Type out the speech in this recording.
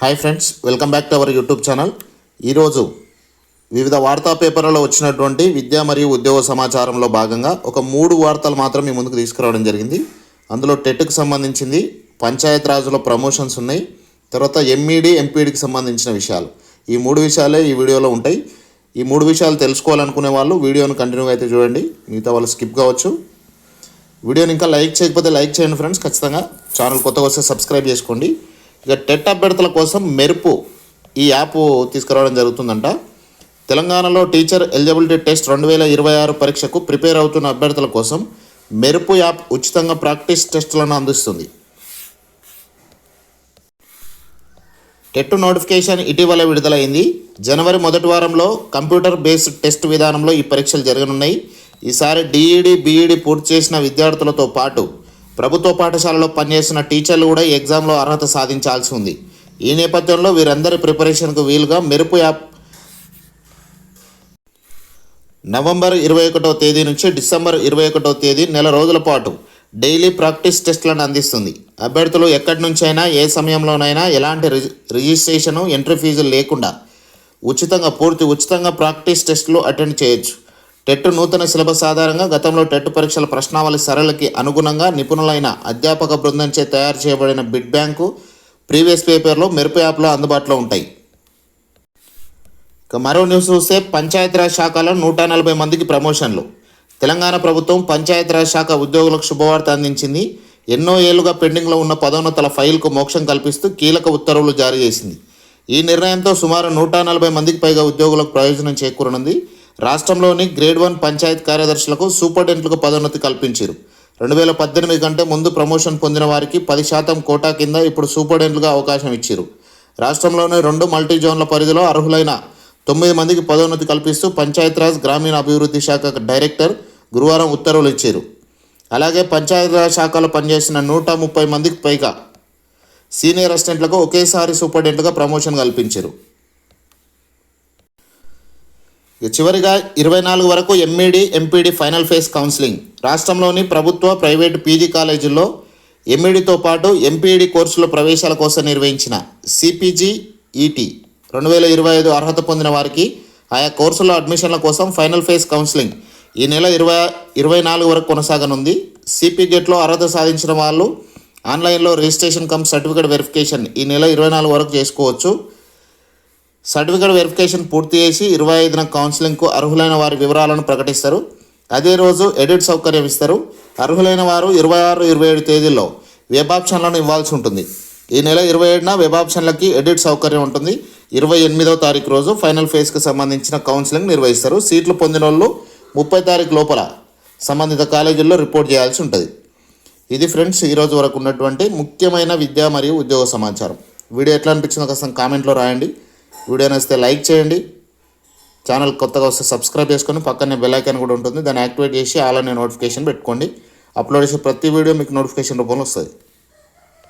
Hi friends welcome back to our YouTube channel ఈరోజు వివిధ వార్తా పేపర్లలో వచ్చినటువంటి విద్య మరియు ఉద్యోగ సమాచారంలో భాగంగా ఒక మూడు వార్తలు మాత్రం మీ ముందుకు తీసుకురావడం జరిగింది. అందులో టెట్కు సంబంధించింది పంచాయత్ రాజులో ప్రమోషన్స్ ఉన్నాయి తర్వాత ఎంఈడి ఎంపీడీకి సంబంధించిన విషయాలు. ఈ మూడు విషయాలే ఈ వీడియోలో ఉంటాయి. ఈ మూడు విషయాలు తెలుసుకోవాలనుకునే వాళ్ళు వీడియోను కంటిన్యూ అయితే చూడండి. మిగతా వాళ్ళు స్కిప్ కావచ్చు. వీడియోని ఇంకా లైక్ చేయకపోతే లైక్ చేయండి ఫ్రెండ్స్ ఖచ్చితంగా ఛానల్ కొత్తగా వస్తే సబ్స్క్రైబ్ చేసుకోండి. ఇక టెట్ అభ్యర్థుల కోసం మెరుపు ఈ యాప్ తీసుకురావడం జరుగుతుందంట. తెలంగాణలో టీచర్ ఎలిజిబిలిటీ టెస్ట్ రెండు వేల ఇరవై ఆరు పరీక్షకు ప్రిపేర్ అవుతున్న అభ్యర్థుల కోసం మెరుపు యాప్ ఉచితంగా ప్రాక్టీస్ టెస్టులను అందిస్తుంది. టెట్ నోటిఫికేషన్ ఇటీవల విడుదలైంది. జనవరి మొదటి వారంలో కంప్యూటర్ బేస్డ్ టెస్ట్ విధానంలో ఈ పరీక్షలు జరగనున్నాయి. ఈసారి డిఈడి బీఈడి పూర్తి చేసిన విద్యార్థులతో పాటు ప్రభుత్వ పాఠశాలలో పనిచేసిన టీచర్లు కూడా ఎగ్జామ్లో అర్హత సాధించాల్సి ఉంది. ఈ నేపథ్యంలో వీరందరి ప్రిపరేషన్కు వీలుగా మెరుపు యాప్ నవంబర్ ఇరవై ఒకటో తేదీ నుంచి డిసెంబర్ ఇరవై ఒకటవ తేదీ నెల రోజుల పాటు డైలీ ప్రాక్టీస్ టెస్టులను అందిస్తుంది. అభ్యర్థులు ఎక్కడి నుంచైనా ఏ సమయంలోనైనా ఎలాంటి రిజి రిజిస్ట్రేషను ఎంట్రీ ఫీజులు లేకుండా ఉచితంగా పూర్తి ఉచితంగా ప్రాక్టీస్ టెస్టులు అటెండ్ చేయొచ్చు. టెట్ నూతన సిలబస్ ఆధారంగా గతంలో టెట్ పరీక్షల ప్రశ్నావళి సరళికి అనుగుణంగా నిపుణులైన అధ్యాపక బృందంచే తయారు చేయబడిన బిడ్ బ్యాంకు ప్రీవియస్ పేపర్లో మెరుపు యాప్లో అందుబాటులో ఉంటాయి. ఇక మరో న్యూస్ చూస్తే పంచాయతీరాజ్ శాఖలో నూట నలభై మందికి ప్రమోషన్లు. తెలంగాణ ప్రభుత్వం పంచాయతీరాజ్ శాఖ ఉద్యోగులకు శుభవార్త అందించింది. ఎన్నో ఏళ్ళుగా పెండింగ్లో ఉన్న పదోన్నతల ఫైల్కు మోక్షం కల్పిస్తూ కీలక ఉత్తర్వులు జారీ చేసింది. ఈ నిర్ణయంతో సుమారు నూట నలభై మందికి పైగా ఉద్యోగులకు ప్రయోజనం చేకూరనుంది. రాష్ట్రంలోని గ్రేడ్ వన్ పంచాయత్ కార్యదర్శులకు సూపరింటెంట్లకు పదోన్నతి కల్పించారు. రెండు వేల పద్దెనిమిది కంటే ముందు ప్రమోషన్ పొందిన వారికి పది శాతం కోటా కింద ఇప్పుడు సూపరింటెంట్లుగా అవకాశం ఇచ్చారు. రాష్ట్రంలోని రెండు మల్టీ జోన్ల పరిధిలో అర్హులైన తొమ్మిది మందికి పదోన్నతి కల్పిస్తూ పంచాయతీరాజ్ గ్రామీణ అభివృద్ధి శాఖ డైరెక్టర్ గురువారం ఉత్తర్వులు ఇచ్చారు. అలాగే పంచాయతీరాజ్ శాఖలో పనిచేసిన నూట ముప్పై మందికి పైగా సీనియర్ అసిస్టెంట్లకు ఒకేసారి సూపరింటెంట్గా ప్రమోషన్ కల్పించారు. ఇక చివరిగా ఇరవై నాలుగు వరకు MED MPD final phase counselling రాష్ట్రంలోని ప్రభుత్వ ప్రైవేటు పీజీ కాలేజీల్లో ఎంఈడితో పాటు ఎంపీఈడి కోర్సుల ప్రవేశాల కోసం నిర్వహించిన సిపిజి ఈటీ రెండు వేల ఇరవై ఐదు అర్హత పొందిన వారికి ఆయా కోర్సుల అడ్మిషన్ల కోసం ఫైనల్ ఫేజ్ కౌన్సిలింగ్ ఈ నెల ఇరవై ఇరవై నాలుగు వరకు కొనసాగనుంది. సిపి గేట్లో అర్హత సాధించిన వాళ్ళు ఆన్లైన్లో రిజిస్ట్రేషన్ కమ్ సర్టిఫికేట్ వెరిఫికేషన్ ఈ నెల ఇరవై నాలుగు వరకు చేసుకోవచ్చు. సర్టిఫికేట్ వెరిఫికేషన్ పూర్తి చేసి ఇరవై ఐదున కౌన్సిలింగ్కు అర్హులైన వారి వివరాలను ప్రకటిస్తారు. అదే రోజు ఎడిట్ సౌకర్యం ఇస్తారు. అర్హులైన వారు ఇరవై ఆరు ఇరవై ఏడు తేదీల్లో వెబ్ ఆప్షన్లను ఇవ్వాల్సి ఉంటుంది. ఈ నెల ఇరవై ఏడున వెబ్ ఆప్షన్లకి ఎడిట్ సౌకర్యం ఉంటుంది. ఇరవై ఎనిమిదవ తారీఖు రోజు ఫైనల్ ఫేజ్కి సంబంధించిన కౌన్సిలింగ్ నిర్వహిస్తారు. సీట్లు పొందిన వాళ్ళు ముప్పై తారీఖు లోపల సంబంధిత కాలేజీల్లో రిపోర్ట్ చేయాల్సి ఉంటుంది. ఇది ఫ్రెండ్స్ ఈరోజు వరకు ఉన్నటువంటి ముఖ్యమైన విద్య మరియు ఉద్యోగ సమాచారం. వీడియో ఎట్లా అనిపించిందో కాస్త కామెంట్లో రాయండి. వీడియో నచ్చితే లైక్ చేయండి. ఛానల్ కొత్తగా వస్తే సబ్స్క్రైబ్ చేసుకొని పక్కనే బెల్ ఐకాన్ కూడా ఉంటుంది. దాన్ని యాక్టివేట్ చేసి అలానే నోటిఫికేషన్ పెట్టుకోండి. అప్లోడ్ చేసే ప్రతి వీడియో మీకు నోటిఫికేషన్ రూపంలో వస్తుంది.